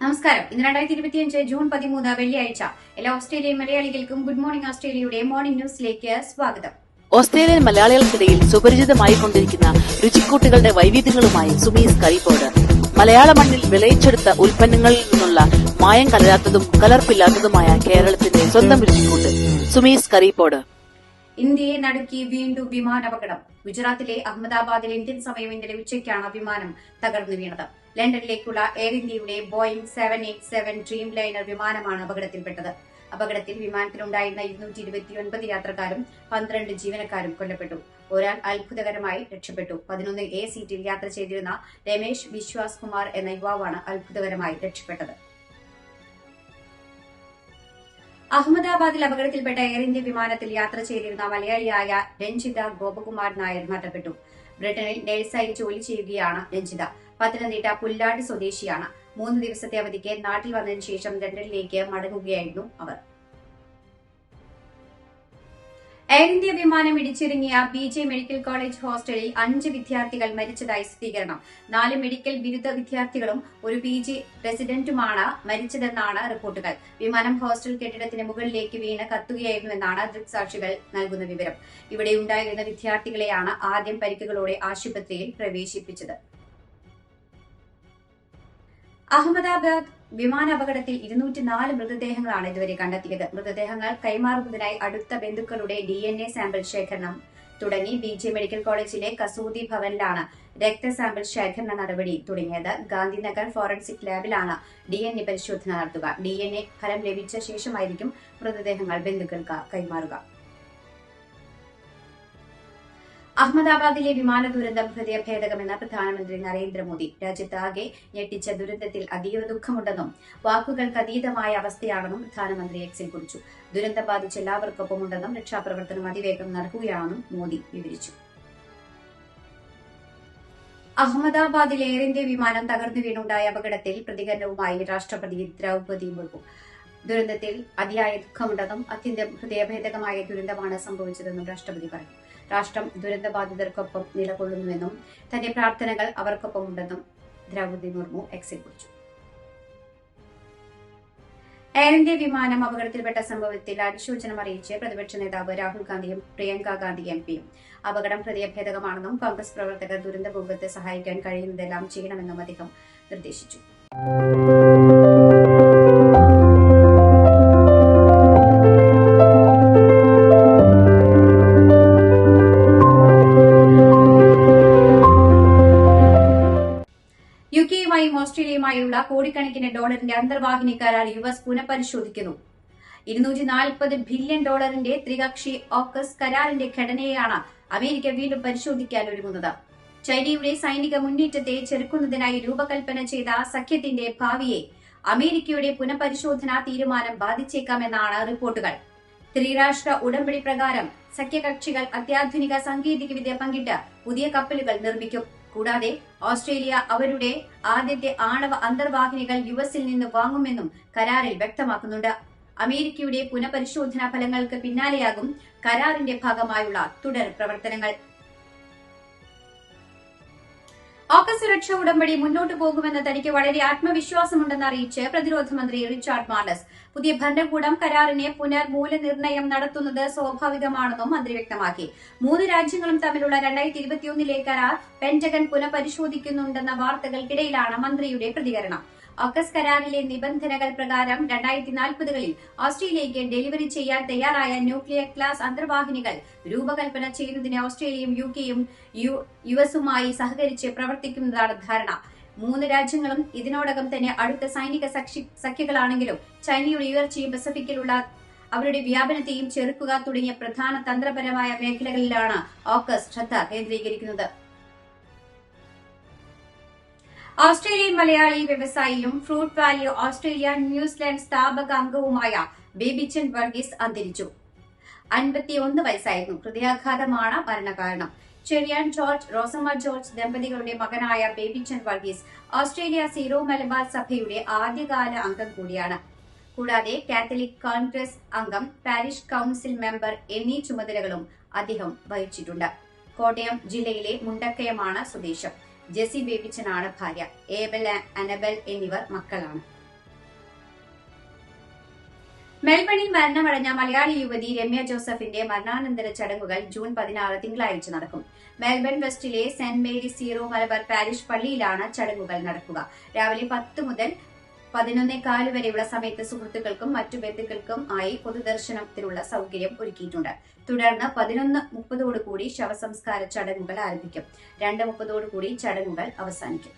നമസ്കാരം. ഇന്ന് രണ്ടായിരത്തി ഇരുപത്തിയഞ്ച് ജൂൺ പതിമൂന്ന് വെള്ളിയാഴ്ച. എല്ലാ ഓസ്ട്രേലിയൻ മലയാളികൾക്കും ഗുഡ് മോർണിംഗ് ഓസ്ട്രേലിയയുടെ മോർണിംഗ് ന്യൂസിലേക്ക് സ്വാഗതം. ഓസ്ട്രേലിയൻ മലയാളികൾക്കിടയിൽ സുപരിചിതമായി കൊണ്ടിരിക്കുന്ന രുചിക്കൂട്ടുകളുടെ വൈവിധ്യങ്ങളുമായി സുമീസ് കരിപ്പോട്. മലയാള മണ്ണിൽ വിളയിച്ചെടുത്ത ഉൽപ്പന്നങ്ങളിൽ നിന്നുള്ള മായം കലരാത്തതും കലർപ്പില്ലാത്തതുമായ കേരളത്തിന്റെ സ്വന്തം രുചിക്കൂട്ട് സുമീസ് കറിബോർഡ് ഇന്ത്യയെ നടുക്കി വീണ്ടും വിമാനാപകടം. ഗുജറാത്തിലെ അഹമ്മദാബാദിൽ ഇന്ത്യൻ സമയം ഇന്നലെ ഉച്ചയ്ക്കാണ് വിമാനം തകർന്നു വീണത്. ലണ്ടനിലേക്കുള്ള എയർ ഇന്ത്യയുടെ Boeing seven eight seven dreamliner വിമാനമാണ് അപകടത്തിൽപ്പെട്ടത്. അപകടത്തിൽ വിമാനത്തിലുണ്ടായിരുന്ന ഇരുന്നൂറ്റി ഇരുപത്തിയൊൻപത് യാത്രക്കാരും പന്ത്രണ്ട് ജീവനക്കാരും കൊല്ലപ്പെട്ടു. ഒരാൾ അത്ഭുതകരമായി രക്ഷപ്പെട്ടു. പതിനൊന്ന് എ സീറ്റിൽ യാത്ര ചെയ്തിരുന്ന രമേശ് വിശ്വാസ് കുമാർ എന്ന യുവാവാണ് അത്ഭുതകരമായി രക്ഷപ്പെട്ടത്. അഹമ്മദാബാദിൽ അപകടത്തിൽപ്പെട്ട എയർ ഇന്ത്യ വിമാനത്തിൽ യാത്ര ചെയ്തിരുന്ന മലയാളിയായ രഞ്ജിത ഗോപകുമാർ നായർ മരണപ്പെട്ടു. ബ്രിട്ടനിൽ നഴ്സായി ജോലി ചെയ്യുകയാണ് രഞ്ജിത. പത്തനംതിട്ട പുല്ലാട് സ്വദേശിയാണ്. മൂന്ന് ദിവസത്തെ അവധിക്ക് നാട്ടിൽ വന്നതിന് ശേഷം ലണ്ടനിലേക്ക് മടങ്ങുകയായിരുന്നു അവർ. എയർ ഇന്ത്യ വിമാനം ഇടിച്ചിറങ്ങിയ ബി ജെ മെഡിക്കൽ കോളേജ് ഹോസ്റ്റലിൽ അഞ്ച് വിദ്യാർത്ഥികൾ മരിച്ചതായി സ്ഥിരീകരണം. നാല് മെഡിക്കൽ ബിരുദ വിദ്യാർത്ഥികളും ഒരു പി ജി റെസിഡന്റുമാണ് മരിച്ചതെന്നാണ് റിപ്പോർട്ടുകൾ. വിമാനം ഹോസ്റ്റൽ കെട്ടിടത്തിന് മുകളിലേക്ക് വീണ് കത്തുകയായിരുന്നുവെന്നാണ് ദൃക്സാക്ഷികൾ നൽകുന്ന വിവരം. ഇവിടെ ഉണ്ടായിരുന്ന വിദ്യാർത്ഥികളെയാണ് ആദ്യം പരിക്കുകളോടെ ആശുപത്രിയിൽ പ്രവേശിപ്പിച്ചത്. അഹമ്മദാബാദ് വിമാനാപകടത്തിൽ ഇരുന്നൂറ്റിനാല് മൃതദേഹങ്ങളാണ് ഇതുവരെ കണ്ടെത്തിയത്. മൃതദേഹങ്ങൾ കൈമാറുന്നതിനായി അടുത്ത ബന്ധുക്കളുടെ ഡി എൻ എ സാമ്പിൾ ശേഖരണം തുടങ്ങി. ബി ജെ മെഡിക്കൽ കോളേജിലെ കസൂതി ഭവനിലാണ് രക്തസാമ്പിൾ ശേഖരണ നടപടി തുടങ്ങിയത്. ഗാന്ധിനഗർ ഫോറൻസിക് ലാബിലാണ് ഡി എൻ എ പരിശോധന നടത്തുക. ഡി എൻ എ ഫലം ലഭിച്ച ശേഷമായിരിക്കും മൃതദേഹങ്ങൾ ബന്ധുക്കൾക്ക് കൈമാറുക. അഹമ്മദാബാദിലെ വിമാന ദുരന്തം ഹൃദയഭേദകമെന്ന് പ്രധാനമന്ത്രി നരേന്ദ്രമോദി രാജ്യത്താകെ ഞെട്ടിച്ച ദുരന്തത്തിൽ അതീവ ദുഃഖമുണ്ടെന്നും വാക്കുകൾക്ക് അതീതമായ അവസ്ഥയാണെന്നും പ്രധാനമന്ത്രി എക്സിൽ കുറിച്ചു. ദുരന്തം ബാധിച്ച എല്ലാവർക്കൊപ്പമുണ്ടെന്നും രക്ഷാപ്രവർത്തനം അതിവേഗം നടക്കുകയാണെന്നും മോദി വിവരിച്ചു. അഹമ്മദാബാദിൽ എയർ ഇന്ത്യ വിമാനം തകർന്നു വീണുണ്ടായ അപകടത്തിൽ പ്രതികരണവുമായി രാഷ്ട്രപതി ദ്രൗപതി മുർമു. ദുരന്തത്തിൽ അതിയായ ദുഃഖമുണ്ടെന്നും അത്യന്തം ഹൃദയഭേദകമായ ദുരന്തമാണ് സംഭവിച്ചതെന്നും രാഷ്ട്രപതി പറഞ്ഞു. രാഷ്ട്രം ദുരന്തബാധിതർക്കൊപ്പം നിലകൊള്ളുന്നുവെന്നും തന്റെ പ്രാർത്ഥനകൾ അവർക്കൊപ്പം ഉണ്ടെന്നും ദ്രൗപതി മുർമു എക്സിൽ കുറിച്ചു എയർ ഇന്ത്യ വിമാനം അപകടത്തിൽപ്പെട്ട സംഭവത്തിൽ അനുശോചനം അറിയിച്ച് പ്രതിപക്ഷ നേതാവ് രാഹുൽ ഗാന്ധിയും പ്രിയങ്ക ഗാന്ധി എം പിയും അപകടം ഹൃദയഭേദകമാണെന്നും കോൺഗ്രസ് പ്രവർത്തകർ ദുരന്തഭൂപത്തെ സഹായിക്കാൻ കഴിയുന്നതെല്ലാം ചെയ്യണമെന്നും അദ്ദേഹം നിർദ്ദേശിച്ചു. യു കെയുമായും ഓസ്ട്രേലിയയുമായുള്ള കോടിക്കണക്കിന് ഡോളറിന്റെ അന്തർവാഹിനി കരാർ യു എസ് പുനഃപരിശോധിക്കുന്നു. ഇരുന്നൂറ്റി നാൽപ്പത് ബില്യൺ ഡോളറിന്റെ ത്രികക്ഷി ഓക്കസ് കരാറിന്റെ ഘടനയാണ് അമേരിക്ക വീണ്ടും പരിശോധിക്കാൻ ഒരുങ്ങുന്നത്. ചൈനയുടെ സൈനിക മുന്നേറ്റത്തെ ചെറുക്കുന്നതിനായി രൂപകൽപ്പന ചെയ്ത സഖ്യത്തിന്റെ ഭാവിയെ അമേരിക്കയുടെ പുനഃപരിശോധനാ തീരുമാനം ബാധിച്ചേക്കാമെന്നാണ് റിപ്പോർട്ടുകൾ. ത്രിരാഷ്ട്ര ഉടമ്പടി പ്രകാരം സഖ്യകക്ഷികൾ അത്യാധുനിക സാങ്കേതികവിദ്യ പങ്കിട്ട് പുതിയ കപ്പലുകൾ നിർമ്മിക്കും. കൂടാതെ ഓസ്ട്രേലിയ അവരുടെ ആദ്യത്തെ ആണവ അന്തർവാഹിനികൾ യു എസിൽ നിന്ന് വാങ്ങുമെന്നും കരാറിൽ വ്യക്തമാക്കുന്നുണ്ട്. അമേരിക്കയുടെ പുനഃപരിശോധനാ ഫലങ്ങൾക്ക് പിന്നാലെയാകും കരാറിന്റെ ഭാഗമായുള്ള തുടർ പ്രവർത്തനങ്ങൾ. ഓക്കസ് സുരക്ഷ ഉടമ്പടി മുന്നോട്ടു പോകുമെന്ന് തനിക്ക് വളരെ ആത്മവിശ്വാസമുണ്ടെന്ന് അറിയിച്ച് പ്രതിരോധ മന്ത്രി റിച്ചാർഡ് മാർലസ്. പുതിയ ഭരണകൂടം കരാറിനെ പുനർമൂല്യനിർണയം നടത്തുന്നത് സ്വാഭാവികമാണെന്നും മന്ത്രി വ്യക്തമാക്കി. മൂന്ന് രാജ്യങ്ങളും തമ്മിലുള്ള രണ്ടായിരത്തി ഇരുപത്തിയൊന്നിലെ കരാർ പെന്റഗൺ പുനഃപരിശോധിക്കുന്നുണ്ടെന്ന വാർത്തകൾക്കിടയിലാണ് മന്ത്രിയുടെ പ്രതികരണം. ഓക്കസ് കരാറിലെ നിബന്ധനകൾ പ്രകാരം രണ്ടായിരത്തി നാൽപ്പതുകളിൽ ഓസ്ട്രേലിയയ്ക്ക് ഡെലിവറി ചെയ്യാൻ തയ്യാറായ ന്യൂക്ലിയർ ക്ലാസ് അന്തർവാഹിനികൾ രൂപകൽപ്പന ചെയ്യുന്നതിന് ഓസ്ട്രേലിയയും യു കെയും യു എസുമായി സഹകരിച്ച് പ്രവർത്തിക്കുന്നതാണ് ധാരണ. മൂന്ന് രാജ്യങ്ങളും ഇതിനോടകം തന്നെ അടുത്ത സൈനിക സഖ്യ- സഖ്യങ്ങളാണെങ്കിലും ചൈനയുടെ ഉയർച്ചയും പസഫിക്കിലുള്ള അവരുടെ വ്യാപനത്തെയും ചെറുക്കുക തുടങ്ങിയ പ്രധാന തന്ത്രപരമായ മേഖലകളിലാണ് ഓക്കസ് ശ്രദ്ധ കേന്ദ്രീകരിക്കുന്നത്. Australian Malayali വ്യവസായിയും fruit valley Australia New Zealand സ്ഥാപക അംഗവുമായ ബേബിച്ചൻ വർഗീസ് അന്തരിച്ചു. അൻപത്തിയൊന്ന് വയസ്സായിരുന്നു. ഹൃദയാഘാതമാണ് മരണകാരണം. ചെറിയാൻ ജോർജ് റോസമ്മ ജോർജ് ദമ്പതികളുടെ മകനായ ബേബിച്ചൻ വർഗീസ് ഓസ്ട്രേലിയ സീറോ മലബാർ സഭയുടെ ആദ്യകാല അംഗം കൂടിയാണ്. കൂടാതെ കാത്തലിക് കോൺഗ്രസ് അംഗം പാരിഷ് കൌൺസിൽ മെമ്പർ എന്നീ ചുമതലകളും അദ്ദേഹം വഹിച്ചിട്ടുണ്ട്. കോട്ടയം ജില്ലയിലെ മുണ്ടക്കയമാണ് സ്വദേശം. ജെസി ബേബിച്ചനാണ് ഭാര്യ. ഏബൽ അനബൽ എന്നിവർ മക്കളാണ്. മെൽബണിൽ മരണമടഞ്ഞ മലയാളി യുവതി രമ്യ ജോസഫിന്റെ മരണാനന്തര ചടങ്ങുകൾ ജൂൺ പതിനാറ് തിങ്കളാഴ്ച നടക്കും. Melbourne വെസ്റ്റിലെ Saint Mary Syro Malabar parish പള്ളിയിലാണ് ചടങ്ങുകൾ നടക്കുക. രാവിലെ പത്ത് മുതൽ പതിനൊന്നേ കാൽ വരെയുള്ള സമയത്ത് സുഹൃത്തുക്കൾക്കും മറ്റു ബന്ധുക്കൾക്കും ആയി പൊതുദർശനത്തിനുള്ള സൗകര്യം ഒരുക്കിയിട്ടുണ്ട്. തുടർന്ന് പതിനൊന്ന് മുപ്പതോടുകൂടി ശവസംസ്കാര ചടങ്ങുകൾ ആരംഭിക്കും. രണ്ട് മുപ്പതോടുകൂടി ചടങ്ങുകൾ അവസാനിക്കും.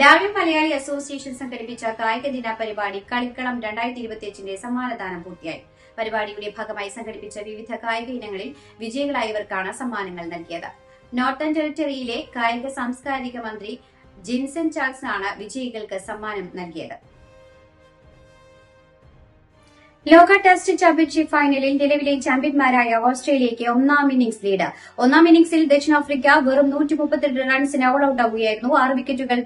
ഡാവിൻ മലയാളി അസോസിയേഷൻ സംഘടിപ്പിച്ച കായിക ദിന പരിപാടി കളിക്കളം രണ്ടായിരത്തി ഇരുപത്തിയഞ്ചിന്റെ സമ്മാനദാനം പൂർത്തിയായി. പരിപാടിയുടെ ഭാഗമായി സംഘടിപ്പിച്ച വിവിധ കായിക ഇനങ്ങളിൽ വിജയികളായവർക്കാണ് സമ്മാനങ്ങൾ നൽകിയത്. നോർത്തേൺ ടെറിട്ടറിയിലെ കായിക സാംസ്കാരിക മന്ത്രി ജിൻസൺ ചാൾസ് ആണ് വിജയികൾക്ക് സമ്മാനം നൽകിയത്. ലോക ടെസ്റ്റ് ചാമ്പ്യൻഷിപ്പ് ഫൈനലിൽ നിലവിലെ ചാമ്പ്യന്മാരായ ഓസ്ട്രേലിയയ്ക്ക് ഒന്നാം ഇന്നിംഗ്സ് ലീഡ്. ഒന്നാം ഇന്നിംഗ്സിൽ ദക്ഷിണാഫ്രിക്ക വെറും നൂറ്റി മുപ്പത്തിരണ്ട് റൺസിന് ഓൾ ഔട്ട് ആവുകയായിരുന്നു. ആറ് വിക്കറ്റുകൾ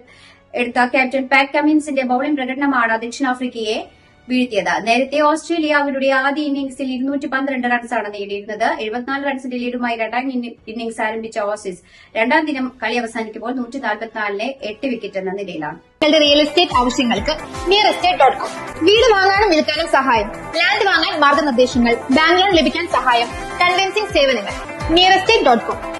എടുത്ത ക്യാപ്റ്റൻ പാറ്റ് കമ്മിൻസിന്റെ ബൌളിംഗ് പ്രകടനമാണ് ദക്ഷിണാഫ്രിക്കയെ വീഴ്ത്തിയത്. നേരത്തെ ഓസ്ട്രേലിയ അവരുടെ ആദ്യ ഇന്നിംഗ്സിൽ ഇരുന്നൂറ്റി പന്ത്രണ്ട് റൺസാണ് നേടിയിരുന്നത്. എഴുപത്തിനാല് റൺസിന്റെ ലീഡുമായി രണ്ടാം ഇന്നിംഗ്സ് ആരംഭിച്ച ഓസീസ് രണ്ടാം ദിനം കളി അവസാനിക്കുമ്പോൾ നൂറ്റി നാൽപ്പത്തിനാലിന് എട്ട് വിക്കറ്റ് എന്ന നിലയിലാണ്. നിങ്ങളുടെ റിയൽ എസ്റ്റേറ്റ് ആവശ്യങ്ങൾക്ക് നിയർ എസ്റ്റേറ്റ് ഡോട്ട് കോം വീട് വാങ്ങാനും വിൽക്കാനും സഹായം. ലാൻഡ് വാങ്ങാൻ മാർഗനിർദ്ദേശങ്ങൾ. ബാങ്ക് ലോൺ ലഭിക്കാൻ സഹായം. കൺവെൻസിംഗ് സേവനങ്ങൾ. Near estate dot com